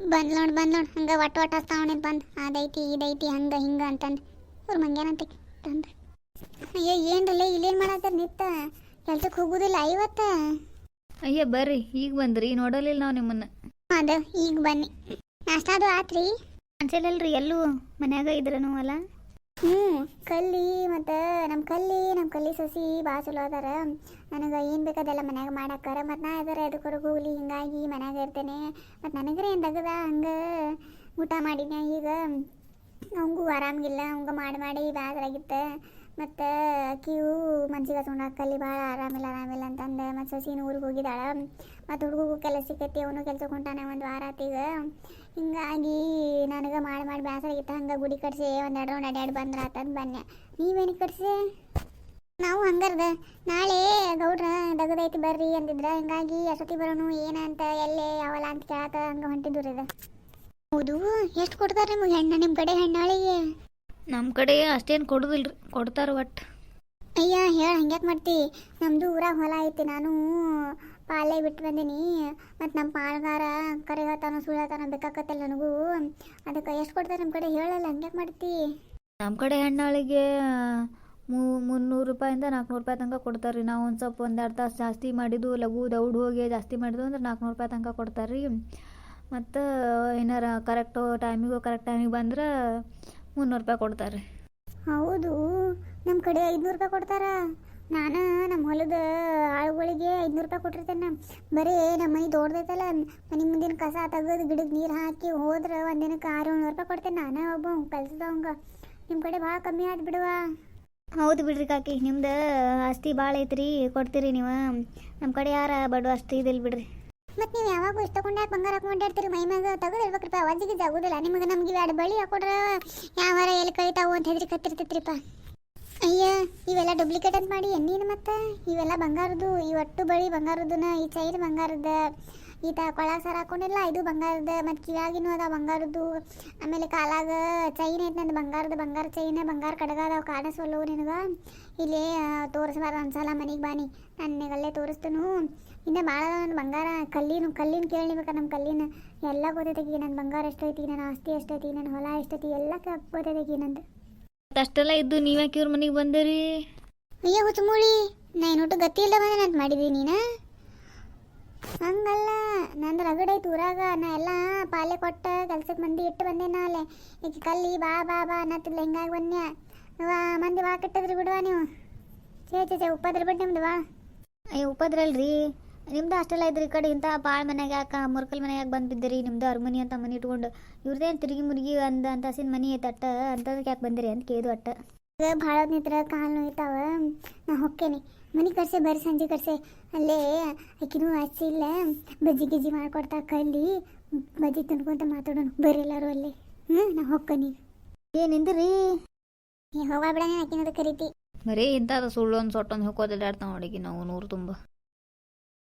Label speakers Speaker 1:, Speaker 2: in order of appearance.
Speaker 1: ಬಂದ್ ನೋಡ್ ಬಂದ್ ನೋಡ್ ಹಂಗ ಒಟ್ಟು ಹಸ್ತಾ ಹಸ್ತಾವಣಿದ್ ಬಂದ್. ಅದೈತಿ ಇದೈತಿ ಹಂಗ ಹಿಂಗ ಅಂತಂದ್. ಅವ್ರ ಮಂಗ್ಯಾನಂತ ತಂದ. ಅಯ್ಯೋ ಏನ್ರಲ್ಲ ಇಲ್ಲೇನ್ ಮಾಡತ್ತಾರ ನಿತ್ತ? ಕೆಲ್ಸಕ್ಕೆ ಹೋಗುದಿಲ್ಲ ಐವತ್ತ?
Speaker 2: ಅಯ್ಯ ಬರ್ರಿ ಈಗ ಬಂದ್ರಿ ನೋಡಲಿಲ್ಲ ನಾವು ನಿಮ್ಮನ್ನ.
Speaker 1: ಅದ ಈಗ ಬನ್ನಿ. ನಾಷ್ಟಾದು ಆತ್ರಿ?
Speaker 2: ಅನ್ಸಲ್ಲಲ್ರಿ ಎಲ್ಲೂ ಮನ್ಯಾಗ ಇದ್ರನು ಅಲ್ಲ?
Speaker 1: ಹ್ಞೂ ಕಲ್ಲಿ ಮತ್ತು ನಮ್ಮ ಕಲ್ಲಿ ನಮ್ಮ ಕಲ್ಲಿ ಸೊಸಿ ಭಾಳ ಚಲೋ ಅದಾರ. ನನಗೆ ಏನು ಬೇಕದೆಲ್ಲ ಮನ್ಯಾಗ ಮಾಡಾಕಾರ ಮತ್ತು ನಾ ಅದರ ಎದಕ್ಕೆ ಹೋಗ್ಲಿ ಹಿಂಗಾಗಿ ಮನ್ಯಾಗ ಇರ್ತೇನೆ. ಮತ್ತು ನನಗರೆ ಏನು ತಗದ ಹಂಗೆ ಊಟ ಮಾಡಿದ್ನ ಈಗ? ಅವಂಗೂ ಆರಾಮಿಲ್ಲ ಅವಂಗ ಮಾಡಿ ಮಾಡಿ ಬೇಸರಾಗಿತ್ತು ಮತ್ತು ಅಕ್ಕಿಯು ಮನ್ಸಿಗೆ ಹಚ್ಕೊಂಡು ಕಲ್ಲಿ ಭಾಳ ಆರಾಮಿಲ್ಲ ಆರಾಮಿಲ್ಲ ಅಂತಂದು. ಮತ್ತು ಸಸಿನ ಊರಿಗೆ ಹೋಗಿದ್ದಾಳ. ಮತ್ತು ಹುಡುಗಗೂ ಕೆಲಸ ಸಿಕ್ಕೈತಿ, ಅವನು ಕೆಲ್ಸಕ್ಕೆ ಹೊಂಟಾನೆ ಒಂದು ವಾರ ಹಿಂಗಾಗಿ ನನಗೆ ಮಾಡಿ ಮಾಡಿ ಬೇಸರ ಆಗಿತ್ತು. ಹಂಗೆ ಗುಡಿ ಕಟ್ಸಿ ಒಂದು ಎರಡು ರೌಂಡ್ ಅಡ್ಯಾಡಿ ಬಂದ್ರೆ ಆತಂದು ಬನ್ನಿ ನೀವೇನು ಕಟ್ಸಿ? ನಾವು ಹಂಗರ್ದ. ನಾಳೆ ಗೌಡ್ರ ದಗದೈತಿ ಬರ್ರಿ ಅಂದಿದ್ರ. ಹಿಂಗಾಗಿ ಎಷ್ಟೊತ್ತಿ ಬರೋನು ಏನಂತ ಎಲ್ಲೇ, ಯಾವಲ್ಲ ಅಂತ ಕೇಳತ್ತ ಹಂಗೆ ಹೊಂಟಿದ್ದು ಇದು ಹೌದು, ಎಷ್ಟು ಕೊಡ್ತಾರೆ ನಿಮಗೆ ಹೆಣ್ಣು ನಿಮ್ಮ ಕಡೆ ಹೆಣ್ಣಾಳಿಗೆ?
Speaker 2: ನಮ್ಮ ಕಡೆ ಅಷ್ಟೇನು ಕೊಡುದಿಲ್ರಿ ಕೊಡ್ತಾರೆ ಒಟ್ಟು.
Speaker 1: ಅಯ್ಯ ಹೇಳ ಹಂಗ್ಯಾಕೆ ಮಾಡ್ತಿ? ನಮ್ಮದು ಊರಾಗ ಹೊಲ ಐತಿ ನಾನು ಪಾಲೆ ಬಿಟ್ಟು ಬಂದೀನಿ. ಮತ್ತು ನಮ್ಮ ಪಾಳ್ಗಾರ ಕರೆ ಹೇಳ್ತಾನೋ ಸುಳ್ಳು ಹೇಳ್ತಾನೋ ಬೇಕಾಕತ್ತಲ್ಲ ನನಗೂ. ಅದಕ್ಕೆ ಎಷ್ಟು ಕೊಡ್ತಾರೆ ನಮ್ಮ ಕಡೆ? ಹೇಳಲ್ಲ ಹಂಗ್ಯಾಕೆ ಮಾಡ್ತಿ?
Speaker 2: ನಮ್ಮ ಕಡೆ ಹೆಣ್ಣಾಳಿಗೆ ಮೂ ಮುನ್ನೂರು ರೂಪಾಯಿಂದ ನಾಲ್ಕುನೂರು ರೂಪಾಯಿ ತನಕ ಕೊಡ್ತಾರೆ ರೀ ನಾವು ಒಂದು ಸ್ವಲ್ಪ ಎರಡು ತಾಸು ಜಾಸ್ತಿ ಮಾಡಿದ್ದು ಲಘು ದೌಡ್ ಹೋಗಿ ಜಾಸ್ತಿ ಮಾಡಿದ್ದು ಅಂದ್ರೆ ನಾಲ್ಕುನೂರು ರೂಪಾಯಿ ತನಕ ಕೊಡ್ತಾರೆ ರೀ ಮತ್ತು ಏನಾರ ಕರೆಕ್ಟು ಟೈಮಿಗೂ ಕರೆಕ್ಟ್ ಟೈಮಿಗೆ ಬಂದ್ರೆ ಮುನ್ನೂರು ರೂಪಾಯಿ ಕೊಡ್ತಾರೆ.
Speaker 1: ಹೌದು ನಮ್ಮ ಕಡೆ ಐದುನೂರು ರೂಪಾಯಿ ಕೊಡ್ತಾರ. ನಾನು ನಮ್ಮ ಹೊಲದ ಆಳುಗಳಿಗೆ ಐದುನೂರು ರೂಪಾಯಿ ಕೊಟ್ಟಿರ್ತೇನೆ ಬರೀ ನಮ್ಮ ಮನೆ ದೊಡ್ಡದೈತಲ್ಲ ಮನೆ ಮುಂದಿನ ಕಸ ತೆಗೆದು ಗಿಡಕ್ಕೆ ನೀರು ಹಾಕಿ ಹೋದ್ರೆ ಒಂದು ದಿನಕ್ಕೆ ಆರು ಏಳ್ನೂರು ರೂಪಾಯಿ ಕೊಡ್ತೇನೆ ನಾನು ಒಬ್ಬ ಕಲ್ಸದವಂಗ ನಿಮ್ಮ ಕಡೆ ಭಾಳ ಕಮ್ಮಿ ಆಯ್ತು ಬಿಡುವ.
Speaker 2: ಹೌದು ಬಿಡ್ರಿ ಕಾಕಿ ನಿಮ್ದು ಆಸ್ತಿ ಭಾಳ ಐತ್ರಿ ಕೊಡ್ತೀರಿ ನೀವು. ನಮ್ಮ ಕಡೆ ಯಾರ ಬಡ ಅಷ್ಟು ಇದಿಲ್ಲ ಬಿಡ್ರಿ.
Speaker 1: ಮತ್ತು ನೀವು ಯಾವಾಗೂ ಇಷ್ಟಕೊಂಡೆ ಯಾಕೆ ಬಂಗಾರ ಹಾಕೊಂಡಾಡ್ತೀರಿ ಮೈ ಮ್ಯಾಗ ತೆಗೆದಿರ್ಬೇಕ್ರಿಪ್ಪ ಅಜ್ಜಿಗೆ ಆಗೋದಿಲ್ಲ ನಿಮಗೆ ನಮ್ಗೆ ಎರಡು ಬಳಿ ಹಾಕೊಡ್ರ ಯಾವಾರ ಎಲ್ಲಿ ಕಳಿತಾವು ಅಂತ ಹೆದರಿ ಕತ್ತಿರ್ತೈತ್ರಿಪ್ಪ ಅಯ್ಯ, ಇವೆಲ್ಲ ಡೂಪ್ಲಿಕೇಟ್ ಅಂತ ಮಾಡಿ ಎಣ್ಣೀನು ಮತ್ತೆ? ಇವೆಲ್ಲ ಬಂಗಾರದ್ದು, ಈ ಒಟ್ಟು ಬಳಿ ಬಂಗಾರದನ್ನ ಈ ಚೈನ್ ಬಂಗಾರದ, ಈ ತ ಕೊಳಗ ಸರ ಹಾಕೊಂಡಿಲ್ಲ, ಇದು ಬಂಗಾರದ, ಮತ್ತು ಕಿವಿಯಾಗಿನೂ ಅದಾವ ಬಂಗಾರದ್ದು. ಆಮೇಲೆ ಕಾಲಾಗ ಚೈನ್ ಐತೆ ನಂದು ಬಂಗಾರದ, ಬಂಗಾರ ಚೈನ್, ಬಂಗಾರ ಕಡಗ ಅದಾವ ಕಾಣಿಸೋಲ್ಲವು ನಿನಗೆ? ಇಲ್ಲಿ ತೋರಿಸ್ಬಾರ ಒಂದ್ಸಲ ಮನೆಗೆ ಬಾನಿ ನನಗಲ್ಲೇ ತೋರಿಸ್ತನು. ಇನ್ನು ಭಾಳ ನನ್ನ ಬಂಗಾರ. ಕಲ್ಲಿನ ಕಲ್ಲಿನ ಕೇಳಿಬೇಕ ನಮ್ಮ ಕಲ್ಲಿನ. ಎಲ್ಲ ಗೊತ್ತೈತಿ ನನ್ನ ಬಂಗಾರ ಎಷ್ಟೈತಿ ನನ್ನ ಆಸ್ತಿ ಎಷ್ಟೈತಿ ನನ್ನ ಹೊಲ ಎಷ್ಟೈತಿ, ಎಲ್ಲ ಗೊತ್ತೈತಿ ನಂದು.
Speaker 2: ಅಷ್ಟೆಲ್ಲ ಇದ್ದು ನೀವ್ಯಾಕೆ ಇವ್ರ ಮನೆಗೆ ಬಂದಿರಿ?
Speaker 1: ಅಯ್ಯ ಹುಚ್ಚುಮೂಳಿ ನಾ ಏನೊಟ್ಟು ಗತಿ ಇಲ್ಲ ಬಂದೆ ಅಂತ ಮಾಡಿದ್ವಿ ನೀನು? ಹಂಗಲ್ಲ ನಂದು ರಗಡೈತು ಐತಿ ಊರಾಗ ನಾ ಎಲ್ಲ ಪಾಲೆ ಕೊಟ್ಟ ಕೆಲ್ಸಕ್ಕೆ ಮಂದಿ ಇಟ್ಟು ಬಂದೆ ನಾ ಅಲ್ಲೇ. ಈಗ ಕಲ್ಲಿ ಬಾ ಬಾ ಬಾ ಅನ್ನತ್ತಿಲ್ಲ ಹಿಂಗಾಗಿ ಬನ್ಯ ವಾ ಮಂದಿ ವಾ ಕಟ್ಟದ್ರಿ ಬಿಡವಾ ನೀವು? ಚೇ ಚೇ ಚೇ ಉಪದ್ರ ಬಿಟ್ಟು ನಿಮ್ದು ಬಾ.
Speaker 2: ಅಯ್ಯ ಉಪದ್ರಲ್ರಿ ನಿಮ್ದು ಅಷ್ಟೆಲ್ಲ ಇದ್ರಿ ಈ ಕಡೆ ಇಂಥ ಭಾಳ ಮನೆಗೆ ಯಾಕೆ ಮುರ್ಕಲ್ ಮನೆಗೆ ಯಾಕೆ ಬಂದು ಬಿದ್ದಿರಿ ನಿಮ್ದು ಅರಮನಿ ಅಂತ ಮನೆ ಇಟ್ಕೊಂಡು. ಇವ್ರದ್ದೇನು ತಿರುಗಿ ಮುರುಗಿ ಅಂದ ಅಂತಸಿನ ಮನೆ ಐತೆ ಅಟ್ಟ ಅಂತದಕ್ಕೆ ಯಾಕೆ ಬಂದಿರಿ ಅಂತ ಕೇದು ಅಟ್ಟ.
Speaker 1: ಈಗ ಭಾಳ ನಿತ್ರ ಕಾಲು ನೋಯ್ತಾವ. ನಾ ಹೊಕ್ಕೇನಿ. ಮನೆ ಕರ್ಸೆ ಬರ್ರಿ ಸಂಜೆ ಕರ್ಸೆ. ಅಲ್ಲೇ ಆಕಿನೂ ಆಸೆ ಇಲ್ಲ. ಬಜ್ಜಿ ಗಿಜ್ಜಿ ಮಾಡ್ಕೊಡ್ತಾ ಕಲ್ಲಿ ಬಜ್ಜಿ ತಿನ್ಕೊಂತ ಮಾತಾಡೋಣ ಬರ್ರಿ ಎಲ್ಲರೂ ಅಲ್ಲಿ. ಹ್ಞೂ ನಾ ಹೊಕ್ಕನಿ.
Speaker 2: ಏನಿಂದ್ರಿ
Speaker 1: ಹೋಗ ಬಿಡ ಆಕಿನದ ಕರಿತಿ.
Speaker 2: ಬರೀ ಇಂಥದ್ದು ಸುಳ್ಳೊಂದು ಸೊಟ್ಟೊಂದು ಹೋಗೋದಿಲ್ಲ ನೋಡಿ ನಾವು ನೂರು ತುಂಬ.